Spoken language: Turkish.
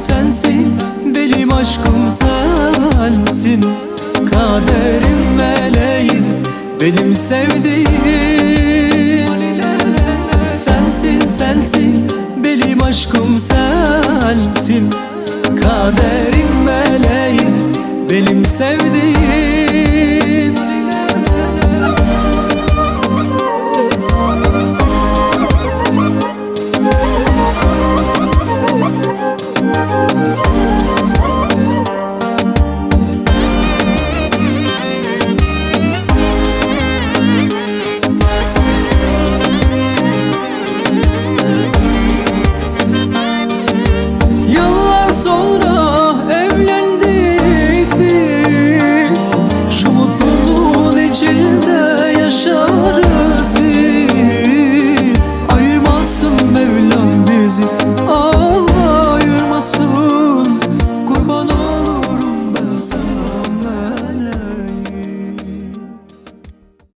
sensin Benim aşkım sensin. Kaderim meleğim Benim sevdiğim. Sensin sensin Benim aşkım sensin. Kaderim meleğim Benim sevdiğim.